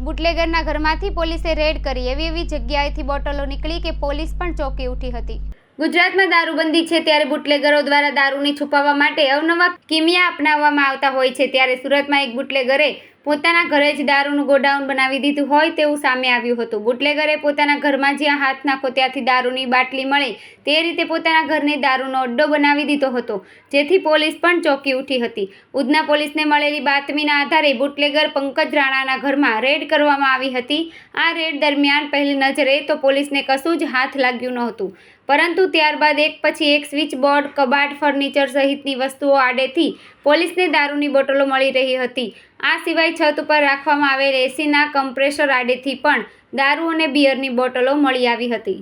બુટલેગરના ઘરમાંથી પોલીસે રેડ કરી. એવી એવી જગ્યાએથી બોટલો નીકળી કે પોલીસ પણ ચોંકી ઉઠી હતી. ગુજરાતમાં દારૂબંધી છે ત્યારે બુટલેગરો દ્વારા દારૂને છુપાવવા માટે અવનવા કિમિયા અપનાવવામાં આવતા હોય છે. ત્યારે સુરતમાં એક બુટલેગરે પોતાના ઘરે જ દારૂનું ગોડાઉન બનાવી દીધું હોય તેવું સામે આવ્યું હતું. બુટલેગરે પોતાના ઘરમાં જ્યાં હાથ નાખો ત્યાંથી દારૂની બાટલી મળે તે રીતે પોતાના ઘરને દારૂનો અડ્ડો બનાવી દીધો હતો, જેથી પોલીસ પણ ચોંકી ઉઠી હતી. ઉધના પોલીસને મળેલી બાતમીના આધારે બુટલેગર પંકજ રાણાના ઘરમાં રેડ કરવામાં આવી હતી. આ રેડ દરમિયાન પહેલી નજરે તો પોલીસને કશું જ હાથ લાગ્યું નહોતું. પરંતુ ત્યારબાદ એક પછી એક સ્વિચ બોર્ડ કબાટ, ફર્નિચર સહિતની વસ્તુઓ આડેથી પોલીસને દારૂની બોટલો મળી રહી હતી. આ સિવાય છત ઉપર રાખવામાં આવેલ એસીના કમ્પ્રેસર આડેથી પણ દારૂ અને બિયરની બોટલો મળી આવી હતી.